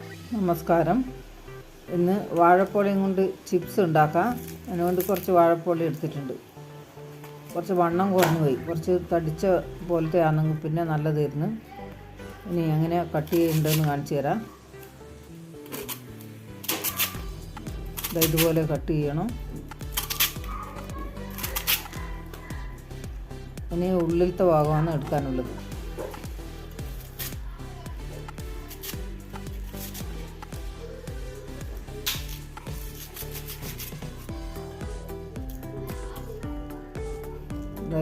നമസ്കാരം. ഇന്ന് വാഴപ്പൊളിയും കൊണ്ട് ചിപ്സ് ഉണ്ടാക്കാം. അതിനുകൊണ്ട് കുറച്ച് വാഴപ്പൊളി എടുത്തിട്ടുണ്ട്. കുറച്ച് വണ്ണം കുറഞ്ഞു പോയി. കുറച്ച് തടിച്ച പോലത്തെ ആണെങ്കിൽ പിന്നെ നല്ലതായിരുന്നു. ഇനി എങ്ങനെ കട്ട് ചെയ്യേണ്ടതെന്ന് കാണിച്ചു തരാം. ഇതുപോലെ കട്ട് ചെയ്യണം. ഇനി ഉള്ളിലത്തെ ഭാഗമാണ് എടുക്കാനുള്ളത്.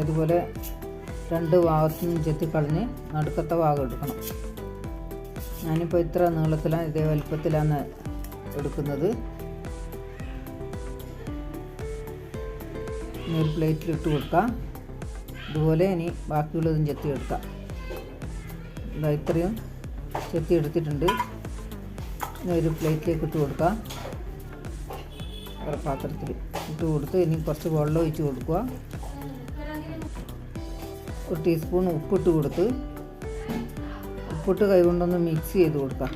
ഇതുപോലെ രണ്ട് ഭാഗത്തു ചെത്തി കളഞ്ഞ് നടുക്കത്തെ ഭാഗം എടുക്കണം. ഞാനിപ്പോൾ ഇത്ര നീളത്തിലാണ് ഇതേ വലുപ്പത്തിലാണ് എടുക്കുന്നത്. ഒരു പ്ലേറ്റിൽ ഇട്ട് കൊടുക്കാം. ഇതുപോലെ ഇനി ബാക്കിയുള്ളതും ചെത്തി എടുക്കാം ഇതാ ഇത്രയും ചെത്തി എടുത്തിട്ടുണ്ട് ഒരു പ്ലേറ്റിലേക്ക് ഇട്ട് കൊടുക്കാം. പാത്രത്തിൽ ഇട്ട് കൊടുത്ത് ഇനി കുറച്ച് വെള്ളം ഒഴിച്ച് കൊടുക്കുക. ഒരു ടീസ്പൂൺ ഉപ്പിട്ട് കൊടുത്ത് ഉപ്പിട്ട് കൈകൊണ്ടൊന്ന് മിക്സ് ചെയ്ത് കൊടുക്കുക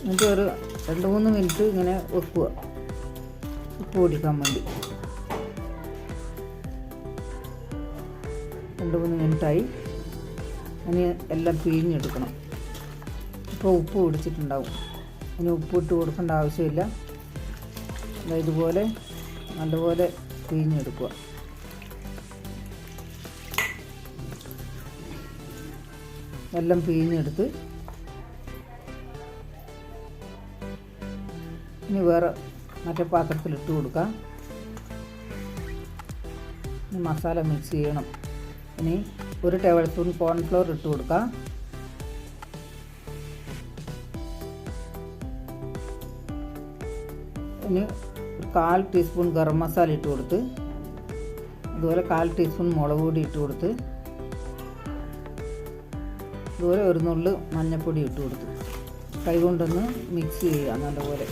എന്നിട്ട് ഒരു രണ്ട് മൂന്ന് മിനിറ്റ് ഇങ്ങനെ വെക്കുക. ഉപ്പ് പൊടിക്കാൻ വേണ്ടി. രണ്ട് മൂന്ന് മിനിറ്റായി ഇനി എല്ലാം പിഴിഞ്ഞെടുക്കണം. ഇപ്പോൾ ഉപ്പ് പിടിച്ചിട്ടുണ്ടാവും. ഇനി ഉപ്പ് ഇട്ട് കൊടുക്കേണ്ട ആവശ്യമില്ല. ഇതുപോലെ നല്ലപോലെ പിഴിഞ്ഞെടുക്കുക. എല്ലാം പിഴിഞ്ഞെടുത്ത് ഇനി വേറെ മറ്റേ പാത്രത്തിൽ ഇട്ട് കൊടുക്കാം. ഇനി മസാല മിക്സ് ചെയ്യണം. ഇനി ഒരു ടേബിൾ സ്പൂൺ കോൺഫ്ലോർ ഇട്ട് കൊടുക്കാം. ഇനി ഒരു കാൽ ടീസ്പൂൺ ഗരം മസാല ഇട്ട് കൊടുത്ത് അതുപോലെ കാൽ ടീസ്പൂൺ മുളക് പൊടി ഇട്ട് കൊടുത്ത് അതുപോലെ ഒരു നുള്ളു മഞ്ഞൾപ്പൊടി ഇട്ട് കൊടുത്തു. കൈ കൊണ്ടൊന്ന് മിക്സ് ചെയ്യുക നല്ലപോലെ.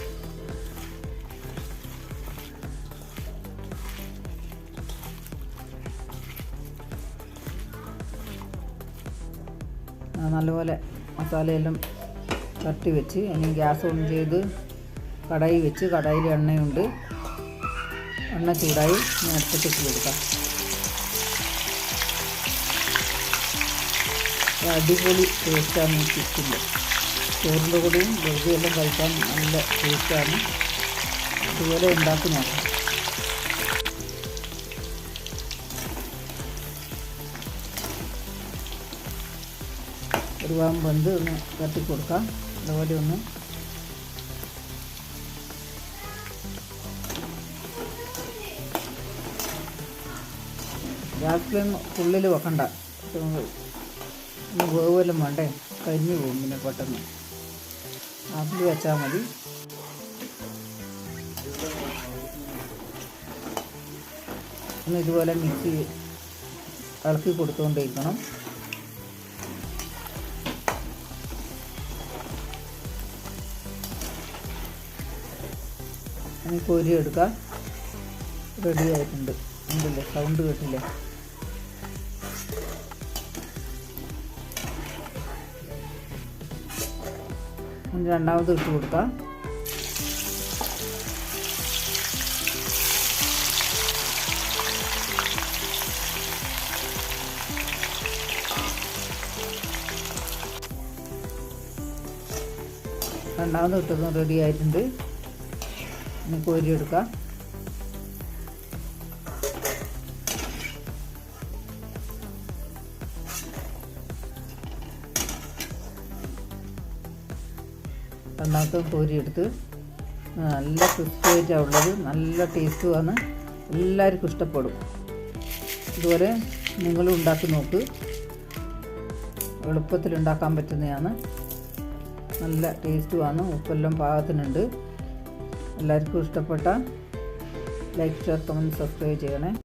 നല്ലപോലെ മസാലയെല്ലാം തട്ടി വെച്ച് ഇനി ഗ്യാസ് ഓൺ ചെയ്ത് കടായി വെച്ച് കടായിൽ എണ്ണയുണ്ട്. എണ്ണ ചൂടായി ഇനി അടുപ്പത്തിട്ട് കൊടുക്കാം. അടിപൊളി ടേസ്റ്റാണ് ഈ ചിക്കന്റെ ചോറിന്റെ കൂടെയും വെറുതെ എല്ലാം കഴിക്കാൻ നല്ല ടേസ്റ്റാണ് ഇതുപോലെ ഉണ്ടാക്കി നോക്കാം. ഒരു ഭാഗം ബന്ധ് ഒന്ന് തട്ടി കൊടുക്കാം. അതുപോലെ ഒന്ന് ഗ്യാസ് ഫ്ലെയിം ഉള്ളിൽ വെക്കണ്ട. ഒന്ന് വേവെല്ലാം വേണ്ടേ? കരിഞ്ഞു പോകും പിന്നെ പെട്ടെന്ന്. അതിൽ വെച്ചാൽ മതി. ഒന്ന് ഇതുപോലെ മിക്സ് ഇളക്കി കൊടുത്തുകൊണ്ടിരിക്കണം ഇനി കോരി എടുക്കാം. റെഡി ആയിട്ടുണ്ട്. ഉണ്ടല്ലേ? സൗണ്ട് കേട്ടില്ലേ? രണ്ടാമത് ഇട്ട് കൊടുക്കാം. രണ്ടാമത് ഇട്ടതും റെഡി ആയിട്ടുണ്ട്. ഇനി കോരി എടുക്കാം. രണ്ടാമത്തെ കോരി എടുത്ത് നല്ല ക്രിസ്പിയായിട്ടാണ് ഉള്ളത്. നല്ല ടേസ്റ്റുമാണ് എല്ലാവർക്കും ഇഷ്ടപ്പെടും. ഇതുപോലെ നിങ്ങളും ഉണ്ടാക്കി നോക്ക്. എളുപ്പത്തിൽ ഉണ്ടാക്കാൻ പറ്റുന്നതാണ്. നല്ല ടേസ്റ്റുമാണ് ഉപ്പെല്ലാം പാകത്തിനുണ്ട്. എല്ലാവർക്കും ഇഷ്ടപ്പെട്ട ലൈക്ക് ഷെയർ കമന്റ് സബ്സ്ക്രൈബ് ചെയ്യണേ.